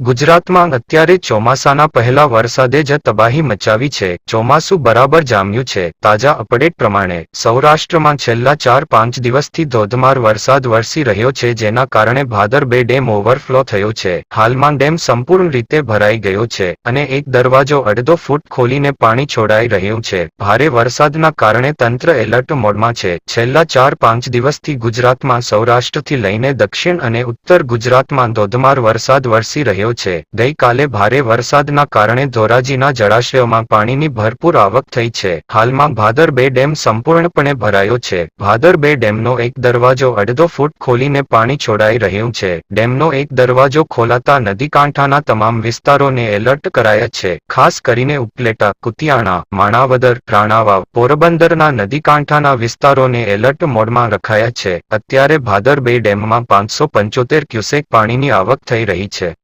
ગુજરાતમાં અત્યારે ચોમાસાના પહેલા વરસાદે જ તબાહી મચાવી છે. ચોમાસું બરાબર જામ્યું છે. તાજા અપડેટ પ્રમાણે સૌરાષ્ટ્રમાં છેલ્લા ચાર પાંચ દિવસથી ધોધમાર વરસાદ વરસી રહ્યો છે, જેના કારણે ભાદર બે ડેમ ઓવરફ્લો થયો છે. હાલમાં ડેમ સંપૂર્ણ રીતે ભરાઈ ગયો છે અને એક દરવાજો અડધો ફૂટ ખોલીને પાણી છોડાઈ રહ્યું છે. ભારે વરસાદના કારણે તંત્ર એલર્ટ મોડમાં છે. છેલ્લા ચાર પાંચ દિવસથી ગુજરાતમાં સૌરાષ્ટ્રથી લઈને દક્ષિણ અને ઉત્તર ગુજરાતમાં ધોધમાર વરસાદ વરસી રહ્યો છે. ગઈકાલે ભારે વરસાદના કારણે ધોરાજીના જળાશયોમાં પાણીની ભરપૂર આવક થઈ છે. હાલમાં ભાદર બે ડેમ સંપૂર્ણપણે ભરાયો છે. ભાદર બે ડેમનો એક દરવાજો અડધો ફૂટ ખોલીને પાણી છોડાઈ રહ્યું છે. ડેમનો એક દરવાજો ખોલાતા નદીકાંઠાના તમામ વિસ્તારોને એલર્ટ કરાયા છે. ખાસ કરીને ઉપલેટા, કુતિયાણા, માણાવદર, રાણાવાવ, પોરબંદરના નદીકાંઠાના વિસ્તારોને એલર્ટ મોડમાં રખાયા છે. અત્યારે ભાદર બે ડેમમાં પાંચસો પંચોતેર ક્યુસેક પાણીની આવક થઈ રહી છે.